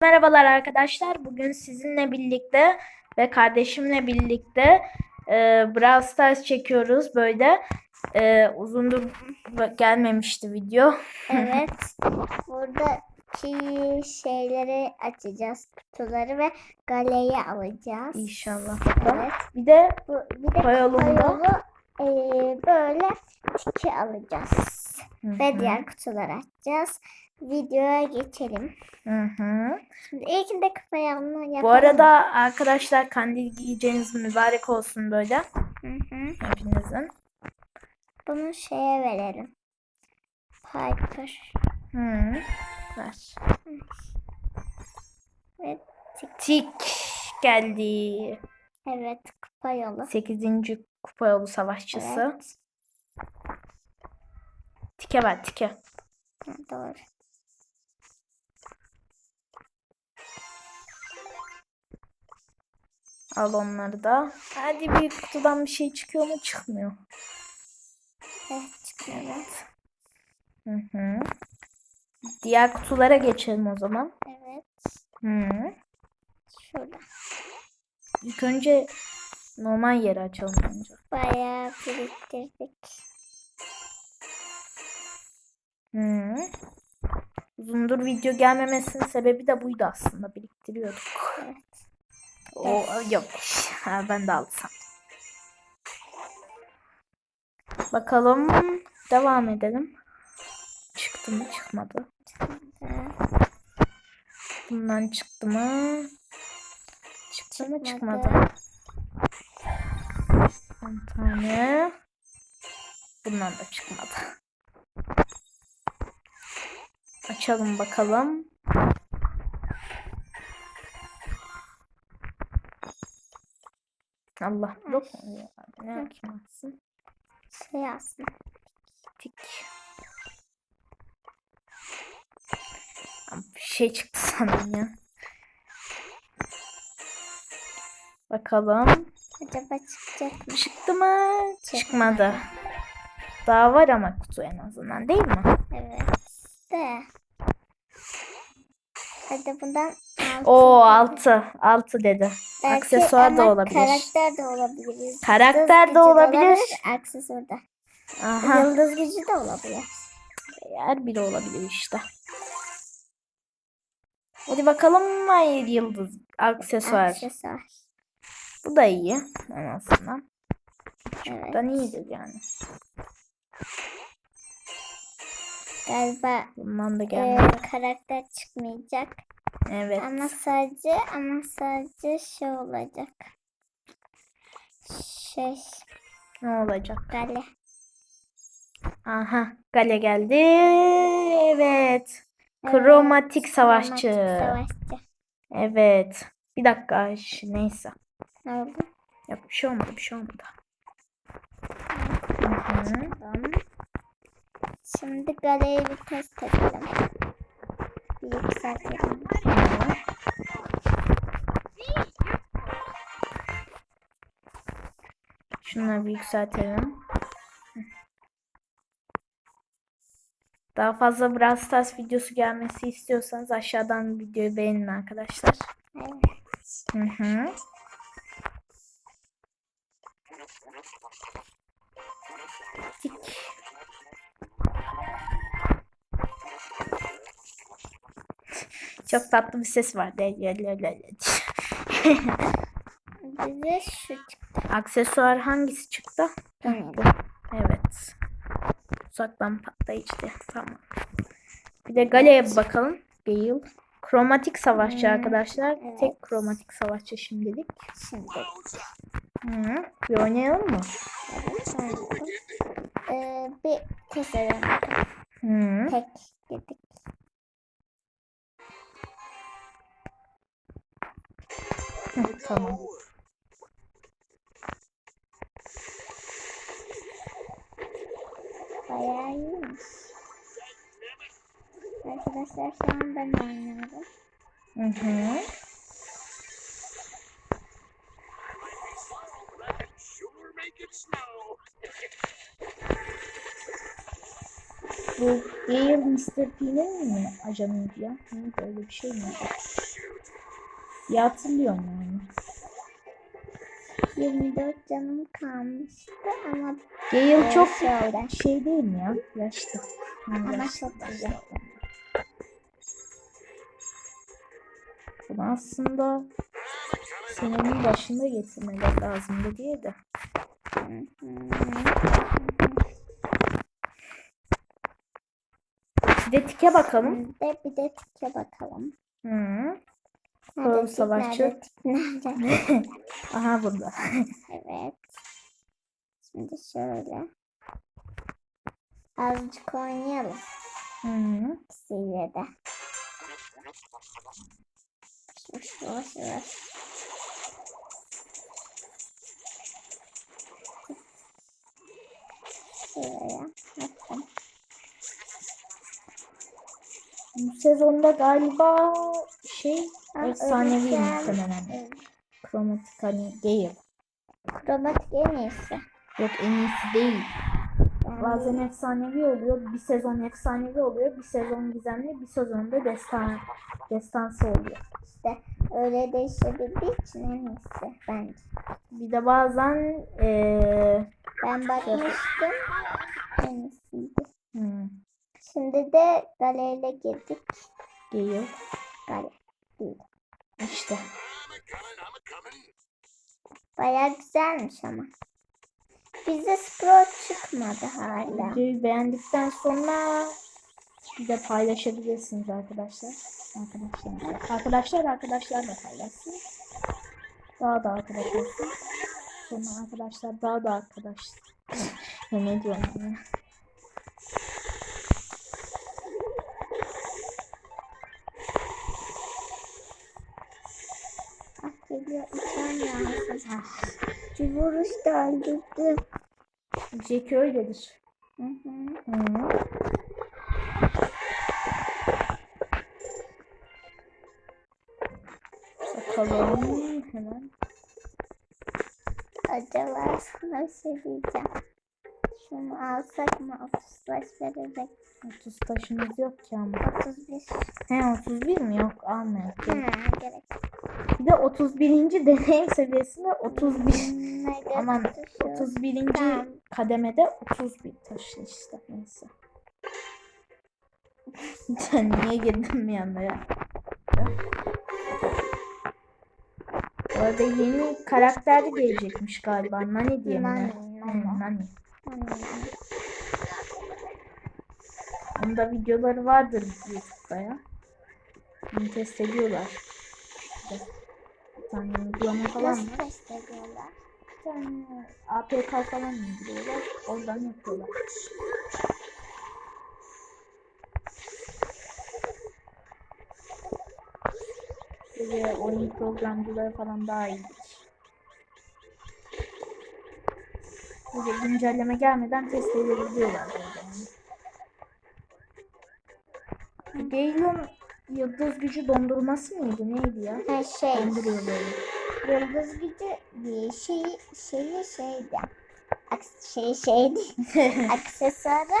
Merhabalar arkadaşlar. Bugün sizinle birlikte ve kardeşimle birlikte e, Brawl Stars çekiyoruz. Böyle e, uzundur gelmemişti video. Evet. Buradaki şeyleri açacağız. Kutuları ve galeyi alacağız. İnşallah. Evet. Bir de Bu, bir de Koyalım eee, böyle tiki alacağız. Hı Ve hı. diğer kutuları açacağız. Videoya geçelim. Hı hı. Şimdi ilkinde kupayalını yapalım. Bu arada arkadaşlar kandil giyeceğiniz mübarek olsun böyle Hı hı. hepinizin. Bunu şeye verelim. Piper. Hı. Ver. Ve tik. Tik geldi. Evet kupa yolu. 8. kupa yolu savaşçısı. Evet. Tike ver tike. Ha, doğru. Al onları da. Hadi bir kutudan bir şey çıkıyor mu? Çıkmıyor. Evet çıkıyor. Evet. Hı hı. Diğer kutulara geçelim o zaman. Evet. Hı. Şurada. İlk önce normal yeri açalım bence. Bayağı biriktirdik. Hı. Uzundur video gelmemesinin sebebi de buydu aslında. Biriktiriyorduk. Evet. O yok. Ha, ben de alsam. Bakalım. Devam edelim. Çıktı mı? Çıkmadı. Bundan çıktı mı? Çıktı mı? Çıkmadı. 10 tane. Bundan da çıkmadı. Açalım bakalım. Allah yok mu? ya? Ne yapayım? Şey aslında. Tik. Bir şey çıktı sandım ya. Bakalım. Acaba çıkacak mı? Çıktı mı? Çıkmadı. Çıkmadı. Daha var ama kutu en azından değil mi? Evet. De. Hadi bundan. O 6. 6 dedi. Belki aksesuar da ama olabilir. Karakter de olabilir. Karakter Yıldız de gücü olabilir. Aksesuar da. Aha. Yıldız gücü de olabilir. Her biri olabilir işte. Hadi bakalım hayır yıldız aksesuar. Aksesuar. Bu da iyi en azından. Evet. Bu da iyidir yani. Galiba Bundan da e, karakter çıkmayacak. Evet. Ama sadece ama sadece şey olacak. Şey Ne olacak? gale. Aha. Gale geldi. Evet. Kromatik savaşçı. Kromatik savaşçı. Evet. Bir dakika. Neyse. Ne oldu? Yok bir şey olmadı. Bir şey olmadı. Hı hı. Şimdi galeyi bir test edelim. Yükseltelim. Şunları bir yükseltelim. Daha fazla Brawl Stars videosu gelmesi istiyorsanız aşağıdan videoyu beğenin arkadaşlar. Evet. Hı hı. Çok tatlı bir ses var. Bize şu çıktı. Aksesuar hangisi çıktı? Bu. Evet. Uzaktan patlayıcı. Tamam. Bir de Gale'ye bir bakalım. Gale. Kromatik savaşçı Hmm, arkadaşlar. evet. Tek kromatik savaşçı şimdilik. Şimdi. Hı. Bir oynayalım mı? Evet, oynayalım. Ee, bir bakalım. Hı. Tek Tamam. Bayağı iyiymiş. Arkadaşlar şu an ben oynuyorum. Hı hı. Bu Gale Mr. P'nin mi ajanıydı ya? Neydi öyle bir şey mi? Ya hatırlıyorum yani. 24 canım kalmıştı ama Gale çok şöyle. şey değil mi ya? Yaşlı. Ama yaşlı, çok güzel. Bunu aslında senenin başında getirmeleri lazımdı diye de. Bir de tike bakalım. Şimdi bir de tike bakalım. Hı. Tik, savaşçı. Aha burada. Evet. Şimdi şöyle. Azıcık oynayalım. Hı. İkisiyle de. Şuş, şuş, şuş. Şuraya attım. Bu sezonda galiba şey efsanevi muhtemelen. Kromatik hani Gale. Kromatik en iyisi. Yok en iyisi değil. Yani Bazen efsanevi oluyor. Bir sezon efsanevi oluyor. Bir sezon gizemli. Bir sezonda destan destansı oluyor. işte öyle değişebildiği için en iyisi bence. Bir de bazen eee Ben bakmıştım. En iyisiydi. hmm, Şimdi de galeriyle girdik. Gale. Galeri. İşte. I'm a coming, I'm a coming. Bayağı güzelmiş ama. Bize Sprout çıkmadı hala. Videoyu beğendikten sonra bir de paylaşabilirsiniz arkadaşlar. Arkadaşlar, arkadaşlar, arkadaşlar da paylaşsın. Daha da arkadaş olsun. Sonra arkadaşlar daha da arkadaş. ne diyorum ya. Bir vuruşta öldürdü. Jackie öyledir. Hı hı. Hı. Bakalım hemen. Acaba sana bir şey diyeceğim. Şunu alsak mı 30 taş verecek? 30 taşımız yok ki ama. 31. He 31 mi? Yok almayalım. Ha, gerek. Bir de 31. deneyim seviyesinde 31. Mega Aman kutusu. 31. Tamam. kademede 31 taşı işte neyse. Sen niye girdin bir anda ya? Bu arada yeni karakter de gelecekmiş galiba. Nani diye mi? ne? Nani, Nani. Nani. Hmm. Onun da videoları vardır YouTube'da ya. Bunu test ediyorlar. Bir tane uygulama falan var. test ediyorlar? Bir tane APK falan indiriyorlar. Oradan yapıyorlar. Böyle oyun programcıları falan daha iyidir. Böyle güncelleme gelmeden test edebiliyorlar Gale'ın yıldız gücü dondurması mıydı? Neydi ya? Ha şey, Donduruyor böyle. yıldız gücü bir şey, şeyi şeydi. Aks şey şeydi. aksesuarı,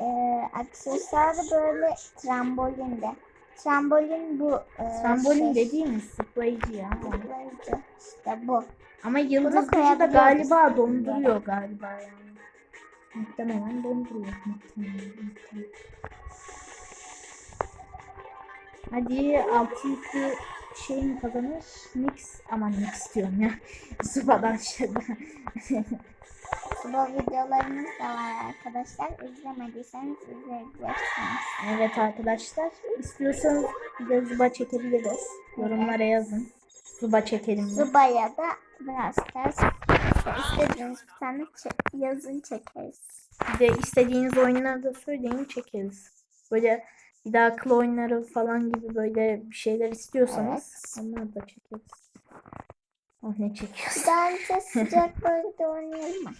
e, aksesuarı böyle trambolinde. Trambolin bu. E, Trambolin şey, dediğimiz zıplayıcı ya. zıplayıcı. İşte bu. Ama yıldız gücü de galiba donduruyor galiba yani. Muhtemelen donduruyor. Muhtemelen, muhtemelen. Hadi altı yüklü şey mi kazanır? Nix. Aman Nix diyorum ya. Zuba'dan şeyden. Bu videolarımız da var arkadaşlar. İzlemediyseniz izleyebilirsiniz. evet arkadaşlar. İstiyorsanız bir Zuba çekebiliriz. Yorumlara yazın. Zuba çekelim mi? Zubaya da biraz ters istediğiniz bir tane çe- yazın çekeriz. Bir de istediğiniz oyunları da söyleyin çekeriz. Böyle bir de akıl oyunları falan gibi böyle bir şeyler istiyorsanız onları da çekeriz. Oh ne çekiyorsun? Daha önce sıcak bölgede oynayalım mı?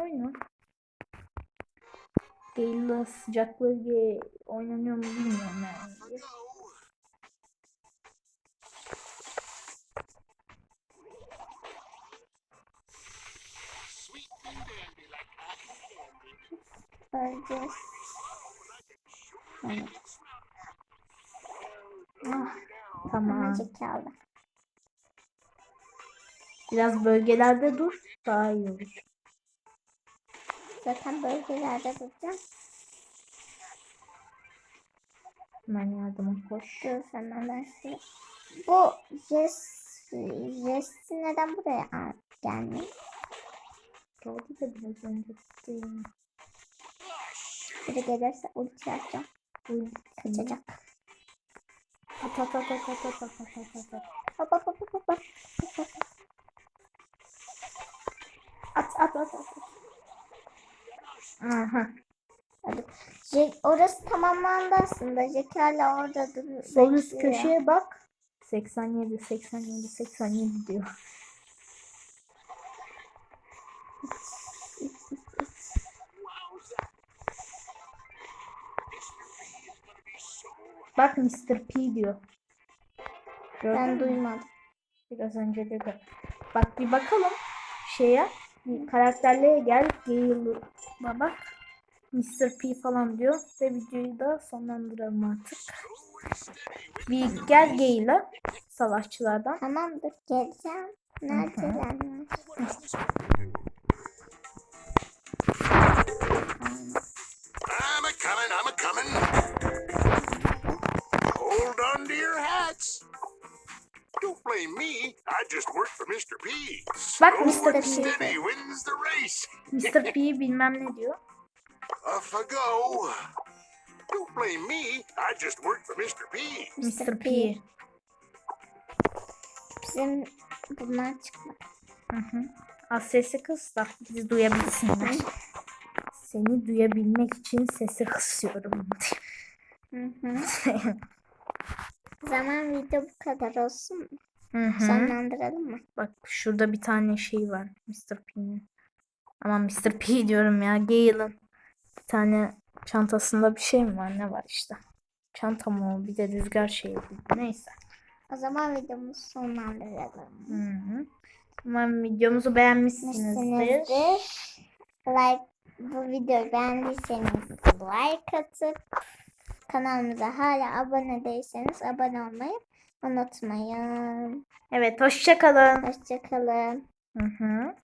Oyna. Gale'la sıcak bölge oynanıyor mu bilmiyorum yani. Go. Evet. Ah, Ama Tamam. zekalı. Biraz bölgelerde dur. Daha iyi olur. Zaten bölgelerde duracağım. Hemen yardıma koş. Dur hemen ben. Bu Jess, Jess'i neden buraya gelmiyor? Oldu da biraz önce tutayım. Biri gelirse ulti atacağım. Kaçacak. At at at at at at at at at at. Hop hop. hop. At at at at. Aha. Je- orası tamamlandı aslında. Jack hala orada duruyor. Sol üst köşeye bak. 87 87 87 diyor. Bak Mr. P diyor. Gördün Ben mü? duymadım. Biraz önce dedi. Bak bir bakalım şeye. Karakterlere gel. Gale'a bak. Mr. P falan diyor. Ve videoyu da sonlandıralım artık. Bir gel Gale'a. Savaşçılardan. Tamamdır geleceğim. Neredeler? I'm a coming, I'm a coming. Don't blame me. I just work for Mr. P. Bak Mr. P. steady wins the race. Mr. P bilmem ne diyor. Off I go. Don't blame me. I just work for Mr. P. Mr. P. Bizim bunlar çıkmadı. Hı hı. Az sesi kıs da bizi duyabilsinler. Seni duyabilmek için sesi kısıyorum. Hı hı. Zaman video bu kadar olsun mu? Hı hı. Sonlandıralım mı? Bak şurada bir tane şey var. Mr. P'nin. Ama Mr. P diyorum ya. Gale'ın bir tane çantasında bir şey mi var? Ne var işte. Çanta mı o? Bir de rüzgar şeyi. Neyse. O zaman videomuzu sonlandıralım. Hı hı. Umarım videomuzu beğenmişsinizdir. Beğenmişsinizdir. Like bu videoyu beğendiyseniz like atıp kanalımıza hala abone değilseniz abone olmayı unutmayın. Evet hoşça kalın. Hoşçakalın. Hı hı.